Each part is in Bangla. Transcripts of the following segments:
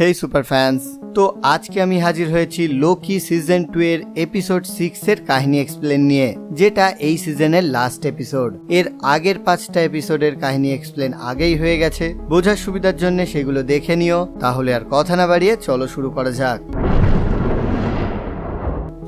হেই সুপার ফ্যান্স তো আজকে আমি হাজির হয়েছি লোকি সিজন টু এর এপিসোড সিক্স এর কাহিনী এক্সপ্লেন নিয়ে, যেটা এই সিজনের লাস্ট এপিসোড এর আগের পাঁচটা এপিসোডের কাহিনী এক্সপ্লেন আগেই হয়ে গেছে। বোঝার সুবিধার জন্য সেগুলো দেখে নিও। তাহলে আর কথা না বাড়িয়ে চলো শুরু করা যাক।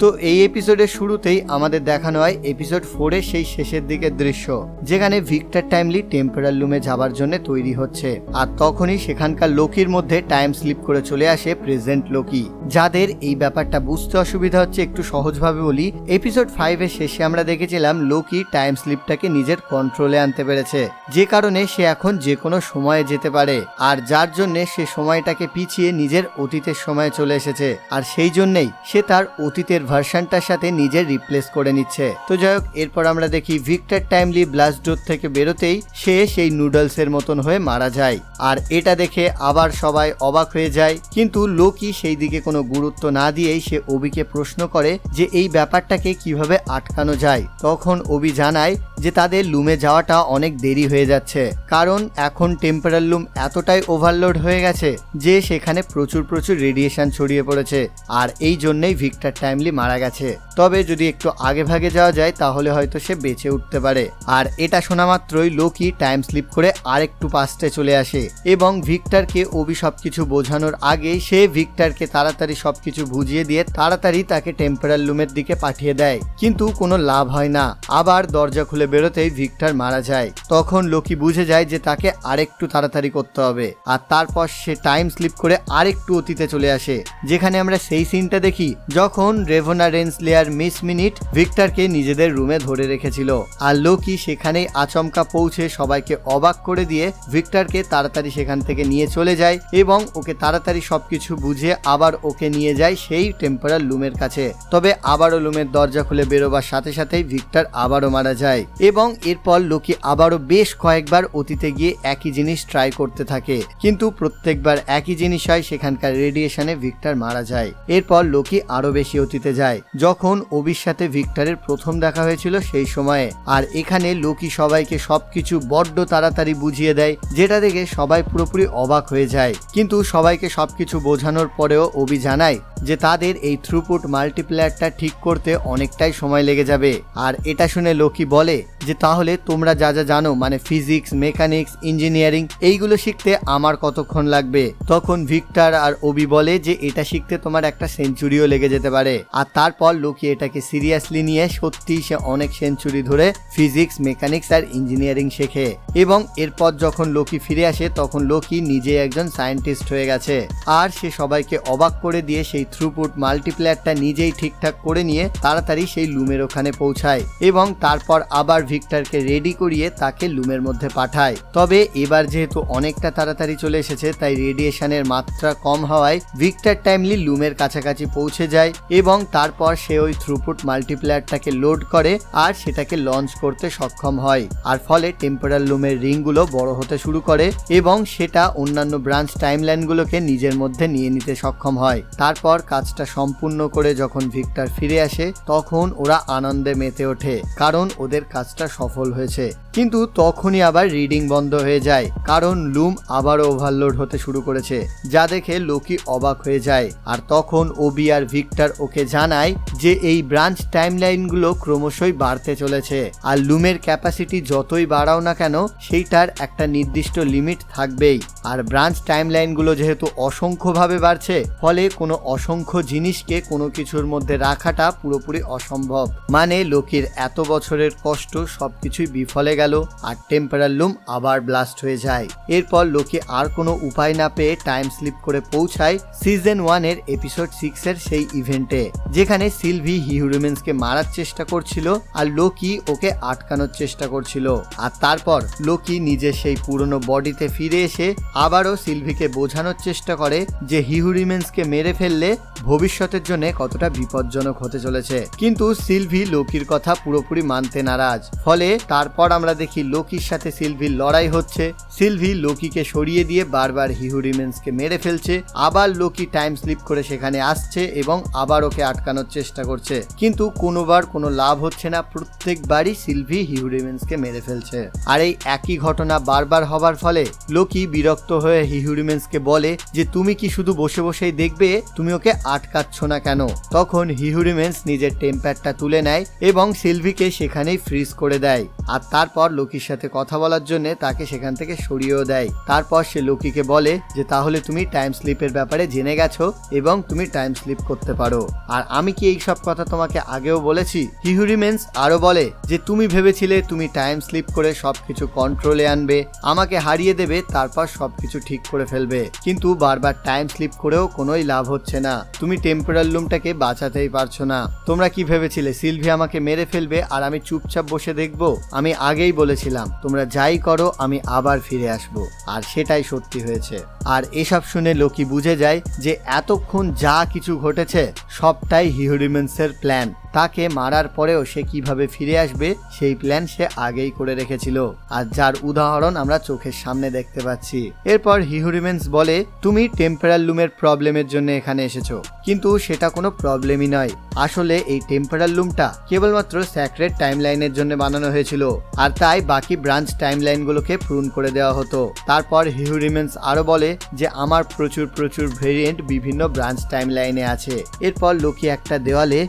তো এই এপিসোডের শুরুতেই আমাদের দেখানো হয় এপিসোড ফোরের সেই শেষের দিকের দৃশ্য, যেখানে ভিক্টর টাইমলি টেম্পোরাল রুমে যাবার জন্য তৈরি হচ্ছে। আর তখনই সেখানকার লোকির মধ্যে টাইম স্লিপ করে চলে আসে প্রেজেন্ট লোকি। যাদের এই ব্যাপারটা বুঝতে অসুবিধা হচ্ছে একটু সহজভাবে বলি এপিসোড ফাইভের শেষে আমরা দেখেছিলাম লোকি টাইম স্লিপটাকে নিজের কন্ট্রোলে আনতে পেরেছে। যে কারণে সে এখন যে কোনো সময়ে যেতে পারে, আর যার জন্যে সে সময়টাকে পিছিয়ে নিজের অতীতের সময়ে চলে এসেছে। আর সেই জন্যেই সে তার অতীতের ভার্সনটার সাথে নিজের রিপ্লেস করে নিচ্ছে। তো যাই হোক, এরপর আমরা দেখি ভিক্টর টাইমলি ব্লাস্ট ডোর থেকে বেরোতেই সে সেই নুডলসের মতন হয়ে মারা যায়। আর এটা দেখে আবার সবাই অবাক হয়ে যায়, কিন্তু লোকি সেই দিকে কোনো গুরুত্ব না দিয়েই সে অবিকে প্রশ্ন করে যে এই ব্যাপারটাকে কীভাবে আটকানো যায়। তখন অবি জানায় যে তাদের লুমে যাওয়াটা অনেক দেরি হয়ে যাচ্ছে, কারণ এখন টেম্পারাল লুম এতটাই ওভারলোড হয়ে গেছে যে সেখানে প্রচুর প্রচুর রেডিয়েশন ছড়িয়ে পড়েছে। আর এই জন্যই ভিক্টর টাইমলি মারা গেছে। তবে যদি একটু আগে ভাগে যাওয়া যায়, তাহলে হয়তো সে বেঁচে উঠতে পারে। আর এটা শোনা মাত্রই লোকি টাইম স্লিপ করে আরেকটু পাস্টে চলে আসে এবং ভিক্টরকে অবি সবকিছু বোঝানোর আগে সে ভিক্টরকে তাড়াতাড়ি সবকিছু বুঝিয়ে দিয়ে তাড়াতাড়ি তাকে টেম্পারাল লুমের দিকে পাঠিয়ে দেয়। কিন্তু কোনো লাভ হয় না। আবার দরজা খুলে বেরোতেই ভিক্টর মারা যায়। তখন লোকি বুঝে যায় যে তাকে আরেকটু তাড়াতাড়ি করতে হবে। আর তারপর সে টাইম স্লিপ করে আরেকটু অতীতে চলে আসে। যেখানে আমরা সেই সিনটা দেখি, যখন রেভনা রেন্সলেয়ার মিস মিনিট ভিক্টরকে নিজেদের রুমে ধরে রেখেছিল। আর লোকি সেখানেই আচমকা পৌঁছে সবাইকে অবাক করে দিয়ে ভিক্টরকে তাড়াতাড়ি সেখান থেকে নিয়ে চলে যায় এবং ওকে তাড়াতাড়ি সবকিছু বুঝে আবার ওকে নিয়ে যায় সেই টেম্পারাল লুমের কাছে। তবে আবারও লুমের দরজা খুলে বেরোবার সাথে সাথেই ভিক্টর আবারও মারা যায় এবং এরপর লোকি আবারও বেশ কয়েকবার অতীতে গিয়ে একই জিনিস ট্রাই করতে থাকে। কিন্তু প্রত্যেকবার একই জিনিস হয় সেখানকার রেডিয়েশনে ভিক্টর মারা যায়। এরপর লোকি আরও বেশি অতীতে যায়। যখন অবির সাথে ভিক্টরের প্রথম দেখা হয়েছিল সেই সময়ে। আর এখানে লোকি সবাইকে সবকিছু বড্ড তাড়াতাড়ি বুঝিয়ে দেয়, যেটা দেখে সবাই পুরোপুরি অবাক হয়ে যায়। কিন্তু সবাইকে সবকিছু বোঝানোর পরেও অবি জানায় যে তাদের এই থ্রুপুট মাল্টিপ্লেয়ারটা ঠিক করতে অনেকটাই সময় লেগে যাবে। আর এটা শুনে লোকি বলে যে, তাহলে তোমরা যা যা জানো মানে ফিজিক্স মেকানিক্স ইঞ্জিনিয়ারিং এইগুলো শিখতে আমার কতক্ষণ লাগবে? তখন ভিক্টর আর ওবি বলে যে, এটা শিখতে তোমার একটা সেঞ্চুরিও লেগে যেতে পারে। আর তারপর লোকি এটাকে সিরিয়াসলি নিয়ে সত্যি সে অনেক সেঞ্চুরি ধরে ফিজিক্স মেকানিক্স আর ইঞ্জিনিয়ারিং শেখে। এবং এরপর যখন লোকি ফিরে আসে, তখন লোকি নিজে একজন সায়েন্টিস্ট হয়ে গেছে। আর সে সবাইকে অবাক করে দিয়ে সেই থ্রুপুট মাল্টিপ্লেয়ারটা নিজেই ঠিকঠাক করে নিয়ে তাড়াতাড়ি সেই লুমের ওখানে পৌঁছায় এবং তারপর আবার ভিক্টরকে রেডি করিয়ে তাকে লুমের মধ্যে পাঠায়। তবে এবার যেহেতু অনেকটা তাড়াতাড়ি চলে এসেছে, তাই রেডিয়েশনের মাত্রা কম হওয়ায় ভিক্টর টাইমলি লুমের কাছাকাছি পৌঁছে যায় এবং তারপর সে ওই থ্রুপুট মাল্টিপ্লেয়ারটাকে লোড করে আর সেটাকে লঞ্চ করতে সক্ষম হয়। আর ফলে টেম্পোরাল লুমের রিংগুলো বড় হতে শুরু করে এবং সেটা অন্যান্য ব্রাঞ্চ টাইমলাইনগুলোকে নিজের মধ্যে নিয়ে নিতে সক্ষম হয়। তারপর কাজটা সম্পূর্ণ করে যখন ভিক্টর ফিরে আসে, তখন ওরা আনন্দে মেতে ওঠে, কারণ ওদের কাজটা সফল হয়েছে। কিন্তু তখনই আবার রিডিং বন্ধ হয়ে যায়, কারণ লুম আবারও ওভারলোড হতে শুরু করেছে, যা দেখে লোকি অবাক হয়ে যায়। আর তখন ওবি আর ভিক্টর ওকে জানায় যে এই ব্রাঞ্চ টাইমলাইনগুলো ক্রমশই বাড়তে চলেছে, আর লুমের ক্যাপাসিটি যতই বাড়াও না কেন, সেইটার একটা নির্দিষ্ট লিমিট থাকবেই। আর ব্রাঞ্চ টাইমলাইনগুলো যেহেতু অসংখ্যভাবে বাড়ছে, ফলে কোনো অসংখ্য জিনিসকে কোনো কিছুর মধ্যে রাখাটা পুরোপুরি অসম্ভব। মানে লোকের এত বছরের কষ্ট সবকিছুই বিফলে গেল আর টেম্পারাল লুম আবার ব্লাস্ট হয়ে যায়। এরপর লোকে আর কোনো উপায় না পেয়ে টাইম স্লিপ করে পৌঁছায় সিজন ওয়ানের এপিসোড সিক্স এর সেই ইভেন্টে, যেখানে সিলভি হিউরিমেন্সকে মারার চেষ্টা করছিল আর লোকি ওকে আটকানোর চেষ্টা করছিল। আর তারপর লোকি নিজের সেই পুরনো বডিতে ফিরে এসে আবারও সিলভিকে বোঝানোর চেষ্টা করে যে হিউরিমেন্সকে মেরে ফেললে ভবিষ্যতের জন্য কতটা বিপজ্জনক হতে চলেছে। কিন্তু সিলভি লোকির কথা পুরোপুরি মানতে নারাজ। ফলে তারপর আমরা দেখি লোকির সাথে সিলভির লড়াই হচ্ছে। সিলভি লোকিকে সরিয়ে দিয়ে বারবার হিহুরিমেন্সকে মেরে ফেলছে। আবার লোকি টাইম স্লিপ করে সেখানে আসছে এবং আবার ওকে আটকানোর চেষ্টা করছে। কিন্তু কোনোবার কোনো লাভ হচ্ছে না। প্রত্যেকবারই সিলভি হিহুরিমেন্সকে মেরে ফেলছে। আর এই একই ঘটনা বারবার হবার ফলে লোকি বিরক্ত হয়ে হিহুরিমেন্সকে বলে যে, তুমি কি শুধু বসে বসেই দেখবে? তুমি ওকে আটকাচ্ছ না কেন? তখন হিহুরিমেন্স নিজের টেম্পারটা তুলে নেয় এবং সিলভিকে সেখানেই ফ্রিজ করে দেয়। আর তারপর লোকির সাথে কথা বলার জন্য তাকে সেখান থেকে সরিয়েও দেয়। তারপর সে লোকিকে বলে যে, তাহলে তুমি টাইম স্লিপের ব্যাপারে জেনে গেছো এবং তুমি টাইম স্লিপ করতে পারো। আর আমি কি এই সব কথা তোমাকে আগেও বলেছি? হিহুরিমেন্স আরও বলে যে, তুমি ভেবেছিলে তুমি টাইম স্লিপ করে সবকিছু কন্ট্রোলে আনবে, আমাকে হারিয়ে দেবে, তারপর সবকিছু ঠিক করে ফেলবে। কিন্তু বারবার টাইম স্লিপ করেও কোনোই লাভ হচ্ছে না। তুমি টেম্পোরাল লুমটাকে বাঁচাতেই পারছ না। তোমরা কি ভেবেছিলে, সিলভি আমাকে মেরে ফেলবে আর আমি চুপচাপ বসে দেখব? আমি আগেই বলেছিলাম, তোমরা যাই করো, আমি আবার ফিরে আসব। আর সেটাই সত্যি হয়েছে। আর এসব শুনে লোকি বুঝে যায় যে এতক্ষণ যা কিছু ঘটেছে, সবটাই হিউরিমেন্সের প্ল্যান তাকে মারার পরেও সে কীভাবে ফিরে আসবে, সেই প্ল্যান সে আগেই করে রেখেছিল। আর যার উদাহরণ আমরা চোখের সামনে দেখতে পাচ্ছি। এরপর হিহুরিমেন্স বলে, তুমি টেম্পারাল লুমের প্রবলেমের জন্য এখানে এসেছ। কিন্তু সেটা কোনো প্রবলেমই নয়। আসলে এই টেম্পারাল লুমটা কেবলমাত্র স্যাক্রেট টাইমলাইনের জন্য বানানো হয়েছিল। আর তাই বাকি ব্রাঞ্চ টাইম টাইমলাইনগুলোকে পূরণ করে দেওয়া হতো। তারপর হিহুরিমেন্স আরও বলে যে, আমার প্রচুর প্রচুর ভেরিয়েন্ট বিভিন্ন ব্রাঞ্চ টাইমলাইনে আছে। এরপর লোকি একটা দেওয়ালে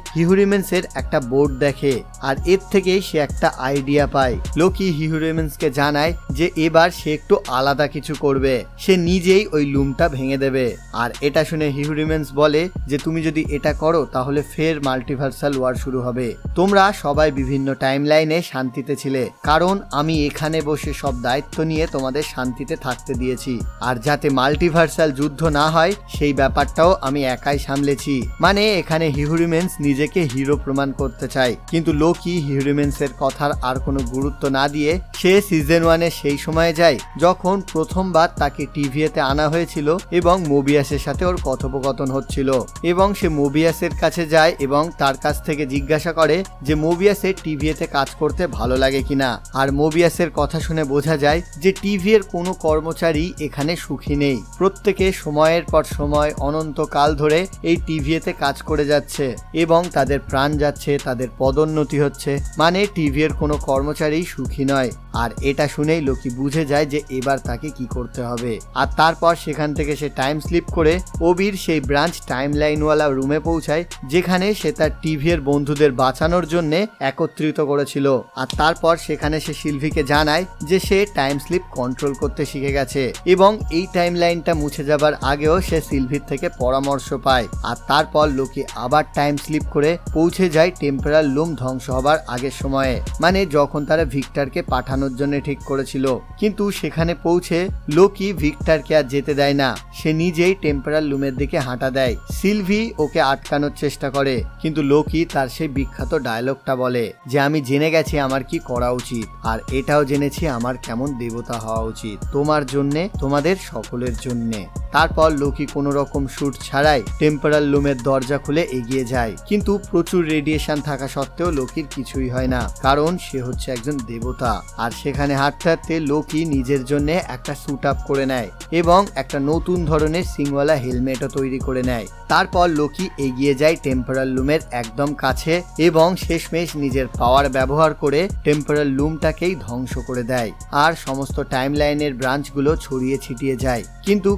হিহুরিমেন্সের একটা বোর্ড দেখে, আর এর থেকেই সে একটা আইডিয়া পায়। লোকি হিহুরিমেন্সকে জানায় যে এবার সে একটু আলাদা কিছু করবে। সে নিজেই ওই লুমটা ভেঙে দেবে। আর এটা শুনে হিহুরিমেন্স বলে যে, তুমি যদি এটা করো, তাহলে ফের মাল্টিভার্সাল ওয়ার শুরু হবে। তোমরা সবাই বিভিন্ন টাইমলাইনে শান্তিতে ছিলে, কারণ আমি এখানে বসে সব দায়িত্ব নিয়ে তোমাদের শান্তিতে থাকতে দিয়েছি। আর যাতে মাল্টিভার্সাল যুদ্ধ না হয়, সেই ব্যাপারটাও আমি একাই সামলেছি। মানে এখানে হিউরিমেন্স নিজেকে হিরো প্রমাণ করতে চায় কিন্তু লোকি হিউরিমেন্সের কথার আর কোনো গুরুত্ব না দিয়ে সে সিজন ওয়ানে সেই সময়ে যায়, যখন প্রথমবার তাকে টিভিএতে আনা হয়েছিল এবং মোবিয়াসের সাথে ওর কথোপকথন হচ্ছিল। এবং সে মোবিয়াসের কাছে যায় এবং তার কাছ থেকে জিজ্ঞাসা করে যে মোবিয়াসের টিভিএতে কাজ করতে ভালো লাগে কিনা। আর মোবিয়াসের কথা শুনে বোঝা যায় যে টিভি এর কোনো কর্মচারী এখানে সুখী নেই। প্রত্যেকে সময়ের পর সময় অনন্তকাল ধরে এই টিভিএতে কাজ করে যাচ্ছে এবং তাদের প্রাণ যাচ্ছে তাদের পদোন্নতি হচ্ছে। মানে টিভি এর কোনো কর্মচারী সুখী নয়। আর এটা শুনেই লোকি বুঝে যায় যে এবার তাকে কি করতে হবে। আর তারপর সেখান থেকে সে টাইম স্লিপ করে ওবির সেই ব্রাঞ্চ টাইম লাইনওয়ালা রুমে পৌঁছায়, যেখানে সে তার টিভি এর বন্ধুদের বাঁচানোর জন্য একত্রিত করেছিল। আর তারপর সেখানে সে সিলভিকে জানায় যে সে টাইম স্লিপ কন্ট্রোল করতে শিখে গেছে এবং এই টাইম লাইনটা মুছে যাবার আগেও সে সিলভির থেকে পরামর্শ পায়। আর তারপর লোকে আবার টাইম স্লিপ করে পৌঁছে যায় টেম্পোরাল লুম ধ্বংস হবার আগের সময়ে। মানে যখন তারা ভিক্টরকে পাঠানোর জন্য ঠিক করেছিল। কিন্তু সেখানে পৌঁছে লোকি ভিক্টরকে আর যেতে দেয় না। সে নিজেই টেম্পারাল লুমের দিকে হাঁটা দেয়। সিলভি ওকে আটকানোর চেষ্টা করে, কিন্তু লোকি তার সেই বিখ্যাত ডায়লগটা বলে যে, আমি জেনে গেছি আমার কি করা উচিত, আর এটাও জেনেছি আমার কেমন দেবতা হওয়া উচিত, তোমার জন্যে, তোমাদের সকলের জন্যে। তারপর লোকি কোনো রকম শুট ছাড়াই টেম্পোরাল লুমের দরজা খুলে এগিয়ে যায়। কিন্তু প্রচুর রেডিয়েশন থাকা সত্ত্বেও লোকির কিছুই হয় না, কারণ সে হচ্ছে একজন দেবতা। আর সেখানে হাঁটতে হাঁটতে লোকি নিজের জন্য একটা স্যুট আপ করে নেয় এবং একটা নতুন ধরনের সিংওয়ালা হেলমেটও তৈরি করে নেয়। তারপর লোকি এগিয়ে যায় টেম্পারাল লুমের একদম কাছে এবং শেষমেশ নিজের পাওয়ার ব্যবহার করে টেম্পোরাল লুমটাকেই ধ্বংস করে দেয়। আর সমস্ত টাইমলাইনের ব্রাঞ্চগুলো ছড়িয়ে ছিটিয়ে যায়। কিন্তু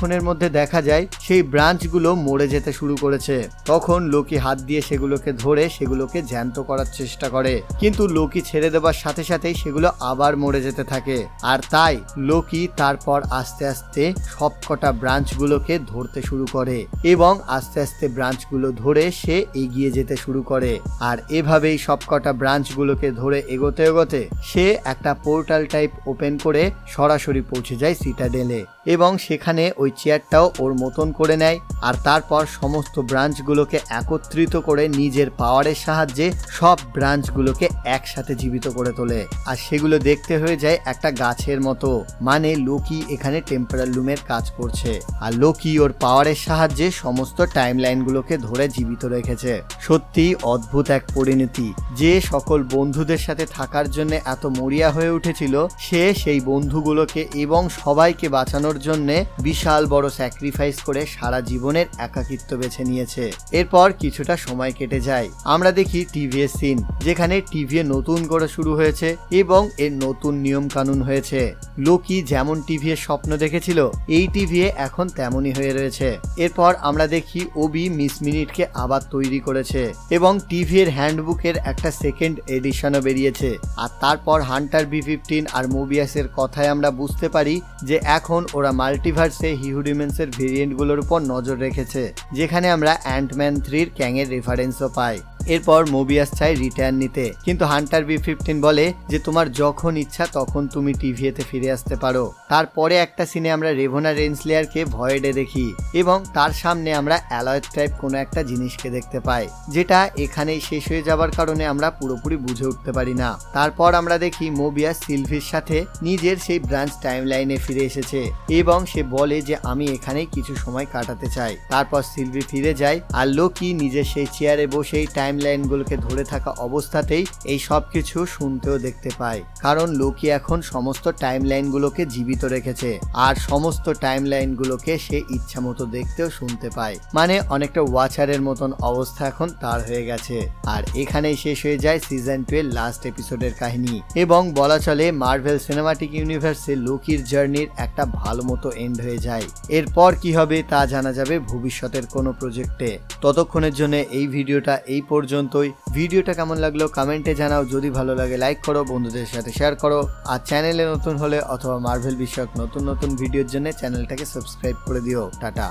কিছুক্ষণের মধ্যে দেখা যায় সেই ব্রাঞ্চগুলো মরে যেতে শুরু করেছে। তখন লোকি হাত দিয়ে সেগুলোকে ধরে সেগুলোকে জ্যান্ত করার চেষ্টা করে। কিন্তু লোকি ছেড়ে দেওয়ার সাথে সাথেই সেগুলো আবার মরে যেতে থাকে। আর তাই লোকি তারপর আস্তে আস্তে সবকটা ব্রাঞ্চগুলোকে ধরতে শুরু করে এবং আস্তে আস্তে ব্রাঞ্চগুলো ধরে সে এগিয়ে যেতে শুরু করে। আর এভাবেই সবকটা ব্রাঞ্চগুলোকে ধরে এগোতে এগোতে সে একটা পোর্টাল টাইপ ওপেন করে সরাসরি পৌঁছে যায় সিটাডেলে। এবং সেখানে ওই ওই চেয়ারটাও ওর মতন করে নেয় আর তারপর সমস্ত ব্রাঞ্চগুলোকে একত্রিত করে নিজের পাওয়ারের সাহায্যে সব ব্রাঞ্চগুলোকে একসাথে জীবিত করে তোলে। আর সেগুলো দেখতে হয়ে যায় একটা গাছের মতো। মানে লোকি এখানে টেম্পারাল লুমের কাজ করছে। আর লোকি ওর পাওয়ারের সাহায্যে সমস্ত টাইম লাইনগুলোকে ধরে জীবিত রেখেছে। সত্যি অদ্ভুত এক পরিণতি। যে সকল বন্ধুদের সাথে থাকার জন্য এত মরিয়া হয়ে উঠেছিল, সে সেই বন্ধুগুলোকে এবং সবাইকে বাঁচানোর জন্য বিশাল বড় স্যাক্রিফাইস করে সারা জীবনের একাকিত্ব বেছে নিয়েছে। এরপর কিছুটা সময় কেটে যায়। আমরা দেখি টিভিএ সিন যেখানে টিভিএ নতুন করে শুরু হয়েছে এবং এর নতুন নিয়ম কানুন হয়েছে। লোকি যেমন টিভিএ স্বপ্ন দেখেছিল, এই টিভিএ এখন তেমনই হয়ে রয়েছে। এরপর আমরা দেখি ওবি মিস মিনিটকে আবার তৈরি করেছে এবং টিভিএর হ্যান্ডবুকের একটা সেকেন্ড এডিশনও বেরিয়েছে। আর তারপর হান্টার বি ফিফটিন আর মোবিয়াসের কথায় আমরা বুঝতে পারি যে এখন ওরা মাল্টিভার্সে হিউডিমেন্সের ভেরিয়েন্টগুলোর উপর নজর রেখেছে যেখানে আমরা অ্যান্টম্যান থ্রির ক্যাংয়ের রেফারেন্সও পাই। এরপর মোবিয়াস চাই রিটার্ন নিতে। কিন্তু হান্টার বি ফিফটিন বলে যে, তোমার যখন ইচ্ছা তখন তুমি টিভিএতে ফিরে আসতে পারো। তারপরে একটা সিনে আমরা রেভোনা রেন্সলেয়ারকে ভয়েডে দেখি এবং তার সামনে আমরা অ্যালয়েড টাইপ কোনো একটা জিনিসকে দেখতে পাই, যেটা এখানেই শেষ হয়ে যাবার কারণে আমরা পুরোপুরি বুঝে উঠতে পারি না। তারপর আমরা দেখি মোবিয়াস সিলভির সাথে নিজের সেই ব্রাঞ্চ টাইম লাইনে ফিরে এসেছে এবং সে বলে যে, আমি এখানেই কিছু সময় কাটাতে চাই। তারপর সিলভি ফিরে যায় আর লোকি নিজের সেই চেয়ারে বসেই টাইম লাইনগুলোকে ধরে থাকা অবস্থাতেই এই সব কিছু শুনতেও দেখতে পায় কারণ লোকি এখন সমস্ত টাইম লাইনগুলোকে জীবিত রেখেছে, আর সমস্ত টাইম লাইনগুলোকে সে ইচ্ছা মতো দেখতেও শুনতে পায়। মানে অনেকটা ওয়াচারের মতন অবস্থা এখন তার হয়ে গেছে। আর এখানেই শেষ হয়ে যায় সিজন টু এর লাস্ট এপিসোডের কাহিনী। এবং বলা চলে মার্ভেল সিনেমাটিক ইউনিভার্সে লোকির জার্নির একটা ভালো মতো এন্ড হয়ে যায়। এরপর কি হবে তা জানা যাবে ভবিষ্যতের কোনো প্রজেক্টে ততক্ষণের জন্য এই ভিডিওটা এই পর্যন্তই। ভিডিওটা কেমন লাগল কমেন্টে জানাও। যদি ভালো লাগে লাইক করো, বন্ধুদের সাথে শেয়ার করো। আর চ্যানেলে নতুন হলে অথবা মার্ভেল বিষয়ক নতুন নতুন ভিডিওর জন্য চ্যানেলটাকে সাবস্ক্রাইব করে দিও। টাটা।